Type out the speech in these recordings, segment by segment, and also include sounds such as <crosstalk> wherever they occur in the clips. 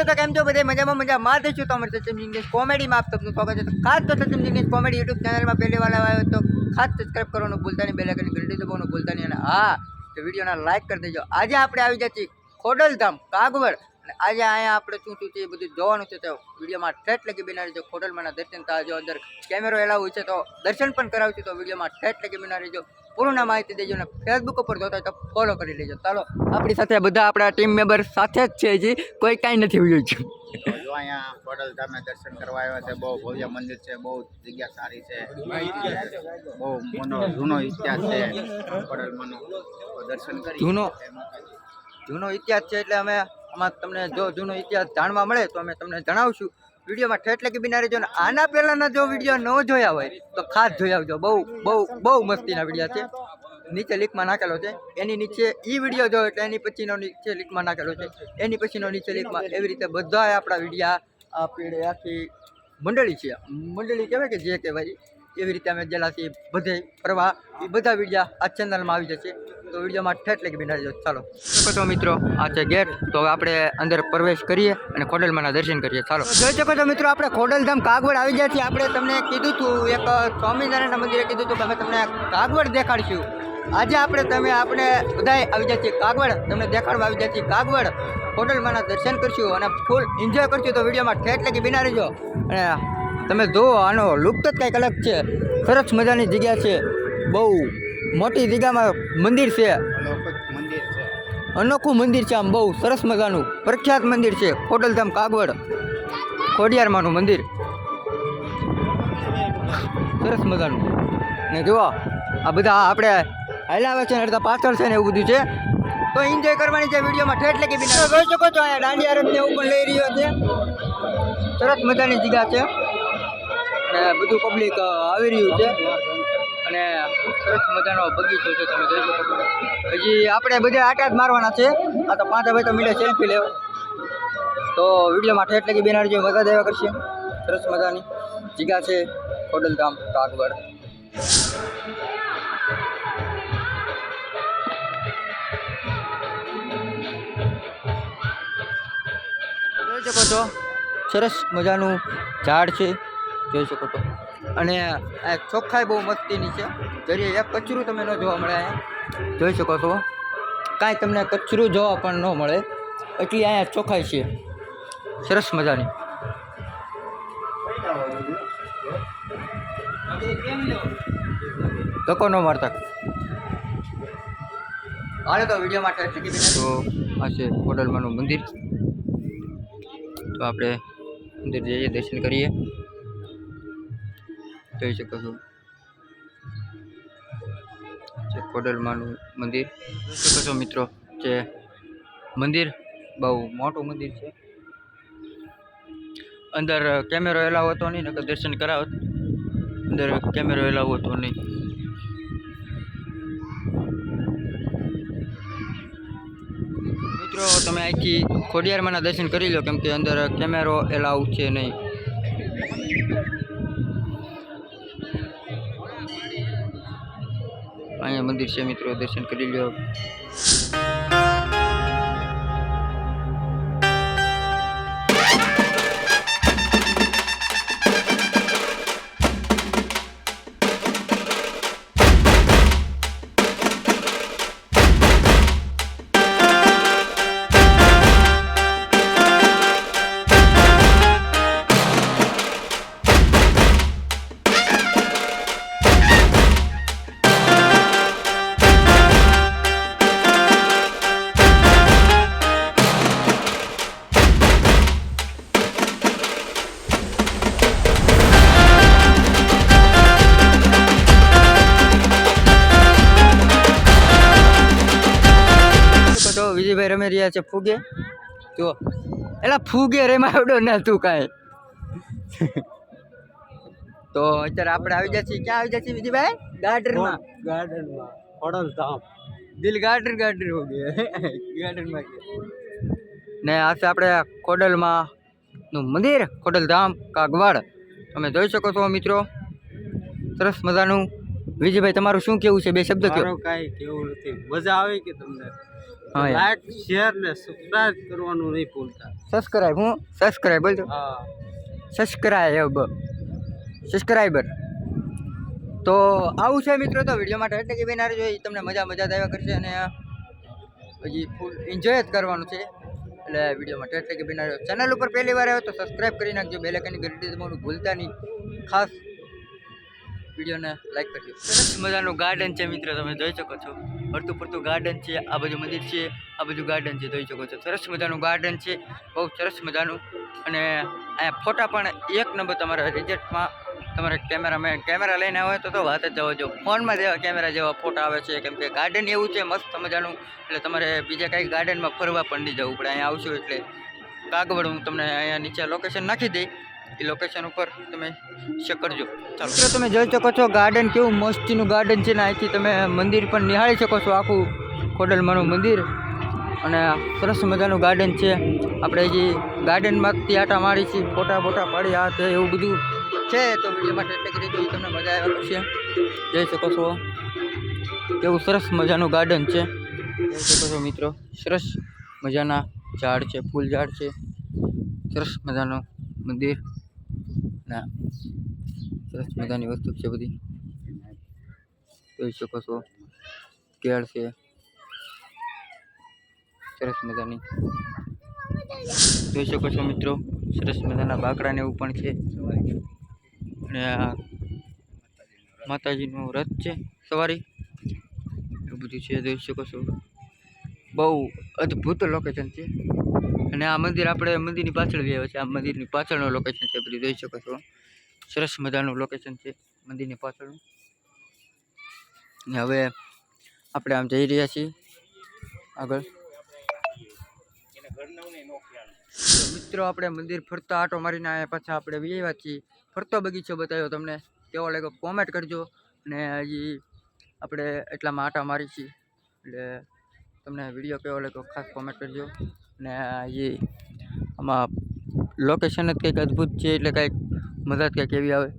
મિત્રો તો કેમ છો બધે મજામાં મજામાં જ છું. તો અમારે સચિન ઇંગ્લિશ કોમેડીમાં આપ સબનું સ્વાગત છે. ખાસ તો સચિન ઇંગ્લિશ કોમેડી યુટ્યુબ ચેનલમાં પહેલી વાર આવ્યો તો ખાસ સબસ્ક્રાઈબ કરવાનું ભૂલતા નહીં. બેલ આઇકન ઘંટી દબાવવાનું ભૂલતા નહીં. અને હા, તો વિડીયોના લાઈક કરી દેજો. આજે આપણે આવી જઈએ ખોડલધામ, કાગવડ. અને આજે અહીંયા આપણે શું શું છે એ બધું જોવાનું છે તો વિડીયોમાં ઠેઠ લગી બનાવી જો ખોડલમાંના દર્શન થાય, જો અંદર કેમેરો એલાવું છે તો દર્શન પણ કરાવશું તો વિડીયોમાં ઠેઠ લગી બનાવી જો પૂર્ણ માહિતી દેજો ને ફેસબુક ઉપર જોતા હોય તો ફોલો કરી લેજો. ચાલો આપણી સાથે બધા આપણા ટીમ મેમ્બર સાથે જ છે હજી. કોઈ કાંઈ નથી વીડિયો છે. જો અહીંયા ખોડલ ધામે દર્શન કરવા આવ્યા છે. બહુ ભવ્ય મંદિર છે બહુ જગ્યા સારી છે. બહુ મોનો જૂનો ઇતિહાસ છે ખોડલમાંનો તો દર્શન કરી જૂનો? જૂનો ઇતિહાસ છે એટલે અમે આમાં તમને જો જૂનો ઇતિહાસ જાણવા મળે તો અમે તમને જણાવશું. વિડીયોમાં ઠેઠ લગી બિના રહેજો આના પહેલાંના જો વીડિયો ન જોયા હોય, તો ખાસ જોઈ આવજો. બહુ બહુ બહુ મસ્તીના વીડિયો છે. નીચે લીકમાં નાખેલો છે. એની નીચે એ વીડિયો જો એટલે એની પછીનો નીચે લીકમાં નાખેલો છે. એની પછીનો નીચે લીકમાં એવી રીતે બધા આપણા વિડીયા આપણે આખી મંડળી છે. મંડળી કહેવાય કે જે કહેવાય, એવી રીતે અમે ગયેલા છીએ બધે પ્રવાહ, એ બધા વિડીયા આ ચેનલમાં આવી જશે. તો વિડીયોમાં ઠેઠ લગી બિના રહેજો ચાલો. શકો છો મિત્રો, આ છે ગેટ. તો આપણે અંદર પ્રવેશ કરીએ અને ખોડલમાંના દર્શન કરીએ. ચાલો. જોઈ શકો છો મિત્રો, આપણે ખોડલધામ કાગવડ આવી ગયા છીએ આપણે તમને કીધું હતું એક સ્વામિનારાયણના મંદિરે કીધું હતું કે અમે તમને કાગવડ દેખાડીશું. આજે આપણે તમે આપણે બધાય આવી જાય છીએ કાગવડ. તમને દેખાડવા આવી જાય છીએ કાગવડ. હોટલમાંના દર્શન કરશું અને ફૂલ એન્જોય કરશું. તો વિડીયોમાં ઠેઠ લગી બિના રહેજો અને તમે જુઓ, આનો લુક જ કંઈક અલગ છે. સરસ મજાની જગ્યા છે. બહુ મોટી જગ્યામાં મંદિર છે. અનોખું મંદિર છે. આમ બહુ સરસ મજાનું. પ્રખ્યાત મંદિર છે ખોડલધામ કાગવડ. ખોડિયારમાંનું મંદિર. સરસ મજાનું. ને જુઓ આ બધા આપણે હાલ્યા છે ને અડધા પાછળ છે ને એવું બધું છે. તો એન્જોય કરવાની છે વિડીયોમાં ઠેઠ લગી બિના જોઈ શકો છો અહીંયા દાંડિયા રથ ને પણ લઈ રહ્યો છે. સરસ મજાની જગ્યા છે. ને બધું પબ્લિક આવી રહ્યું છે. અને સરસ મજાનો બગીચો છે તમે જોઈ શકો છો. આપણે બધા આટા જ મારવાના છે. આ તો પાંચ ભાઈ તો મીડે સેલ્ફી લેવા. તો વિડીયોમાં ઠેઠ લગી બેનાર જેવી મજા દેવા કરશે. સરસ મજાની. જીગા છે ખોડલધામ, કાગવડ. જોઈ શકો છો. સરસ મજાનું ઝાડ છે. જોઈ શકો છો. અને આ ચોખ્ખાઈ બહુ મસ્તીની છે. જરીએ એક કચરું તમે ન જોવા મળે અહીંયા. જોઈ શકો છો. કાંઈ તમને કચરું જોવા પણ ન મળે. એટલી અહીંયા ચોખ્ખાઈ છે. સરસ મજાની. ધક્કો ન મારતા. હાલે તો વીડિયો માટે તો આ છે હોટલમાંનું મંદિર. તો આપણે મંદિર જઈએ દર્શન કરીએ. જોઈ શકો છો? જે કોડલમાનું મંદિર. જોઈ શકો છો મિત્રો જે મંદિર, બહુ મોટું મંદિર છે. અંદર કેમેરો એલાવ હતો નહીં, નકર દર્શન કરાવત. અંદર કેમેરો એલાવ હતો નહીં. મિત્રો, તમે અહીંથી ખોડિયારમાંના દર્શન કરી લો, કેમ કે અંદર કેમેરો એલાવ છે નહીં. અહીંયા મંદિર છે મિત્રો દર્શન કરી લો રમી રહ્યા છે ફૂગે? જો એલા ફૂગે રમાવડો ના તું કાંઈ? <laughs> તો અત્યારે આપણે આવી છીએ. ક્યાં આવી છીએ વિજયભાઈ? ગાર્ડનમાં. ગાર્ડનમાં. ખોડલ ધામ દિલ ગાર્ડન ગાર્ડન હો ગયા. <laughs> ગાર્ડનમાં ને આ છે આપણે ખોડલમાં નું મંદિર ખોડલધામ કાગવાડ. તમે જોઈ શકો છો મિત્રો. સરસ મજાનું. વિજયભાઈ તમારું શું કેવું છે? બે શબ્દ કહો મારું કાંઈ કેવું નથી. મજા આવે કે તમને? લાઈક શેર ને સબસ્ક્રાઇબ કરવાનું નહીં ભૂલતા. સબસ્ક્રાઇબ હું? સબસ્ક્રાઇબ બોલજો હા. સબસ્ક્રાઇબ સબસ્ક્રાઇબર તો આવું છે મિત્રો તો વીડિયો માટે. એટલે કે બેનાર જો ઈ તમને મજા મજા આવ્યા કરશે અને હજી ફૂલ એન્જોય જ કરવાનું છે. એટલે વીડિયો માટે. એટલે કે બેનાર ચેનલ ઉપર પહેલી વાર આવ્યો તો સબસ્ક્રાઇબ કરી નાખજો. બે લાખની ઘંટી તમારું ભૂલતા નહીં. ખાસ વિડીયોને લાઈક કરજો. સરસ મજાનું ગાર્ડન છે મિત્રો, તમે જોઈ શકો છો. ફરતું ફરતું ગાર્ડન છે, આ બાજુ મંદિર છે, આ બાજુ ગાર્ડન છે, જોઈ શકો છો. સરસ મજાનું ગાર્ડન છે, બહુ સરસ મજાનું. અને અહીંયા ફોટા પણ એક નંબર તમારા રિઝલ્ટમાં તમારે કેમેરામેન, કેમેરા લઈને આવે તો તો વાત જ જવા જો ફોનમાં જેવા કેમેરા જેવા ફોટા આવે છે, કેમ કે ગાર્ડન એવું છે, મસ્ત મજાનું. એટલે તમારે બીજા કાંઈ ગાર્ડનમાં ફરવા પણ નહીં જવું પડે, અહીંયા આવશું એટલે. કાગવડ હું તમને અહીંયા નીચે લોકેશન નાખી દઈ એ લોકેશન ઉપર તમે ચેક કરજો. તમે જોઈ શકો છો ગાર્ડન કેવું મસ્તીનું ગાર્ડન છે ને, અહીંથી તમે મંદિર પણ નિહાળી શકો છો, આખું ખોડલમાનું મંદિર. અને સરસ મજાનું ગાર્ડન છે. આપણે હજી ગાર્ડનમાંથી આટા મારી છીએ ફોટા ફોટા પાડી, આ તે એવું બધું છે. તો વીડિયો માટે એટલે કરી તમને મજા આવ્યા છે જોઈ શકો છો. કેવું સરસ મજાનું ગાર્ડન છે. જોઈ શકો છો મિત્રો, સરસ મજાના ઝાડ છે ફૂલ ઝાડ છે. સરસ મજાનું મંદિર. ના. સરસ મજાની વસ્તુ છે બધી. જોઈ શકો છો. કેળ છે. સરસ મજાની. જોઈ શકો છો મિત્રો, સરસ મજાના બાકડા ને એવું પણ છે. અને આ માતાજીનું રથ છે સવારી. એવું બધું છે, જોઈ શકો છો. બહુ અદ્ભુત લોકેશન છે. અને આ મંદિર આપણે મંદિરની પાછળ ગયા છે આ મંદિરની પાછળનું લોકેશન છે, બધું જોઈ શકો છો. સરસ મજાનું લોકેશન છે મંદિરની પાછળનું. ને હવે આપણે આમ જઈ રહ્યા છીએ આગળ. મિત્રો, આપણે મંદિર ફરતા આટો મારીને આવ્યા પાછા આપણે આવ્યા છીએ. ફરતો બગીચો બતાવ્યો તમને. કેવો લાગ્યો કોમેન્ટ કરજો. અને હજી આપણે એટલામાં આટા મારી છીએ એટલે તમને વીડિયો કેવો લાગ્યો, ખાસ કોમેન્ટ કરજો. અને એ આમાં લોકેશન જ કંઈક અદ્ભુત છે એટલે કંઈક મજા જ કંઈક એવી આવે.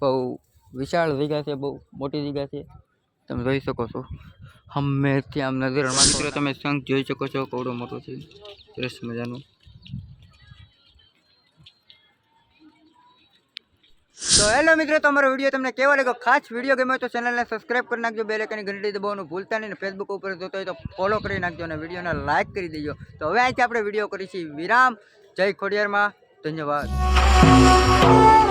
બહુ વિશાળ જગ્યા છે બહુ મોટી જગ્યા છે. તમે જોઈ શકો છો. હમે ત્યાં આમ નજર મિત્રો તમે શંખ જોઈ શકો છો કવડો મોટો છે. સરસ મજાનું. તો હેલો મિત્રો, તમારો વીડિયો તમને કેવો લાગ્યો? ખાસ વીડિયો ગમ્યો તો ચેનલને સબસ્ક્રાઈબ કરી નાખજો, બે લેખાની ઘંટી દબાવવાનું ભૂલતા નહીં ફેસબુક ઉપર જોતો હોય તો ફોલો કરી નાખજો અને વિડીયોને લાઇક કરી દેજો. તો હવે આજે આપણે વીડિયો કરીશું વિરામ. જય ખોડિયારમાં. ધન્યવાદ.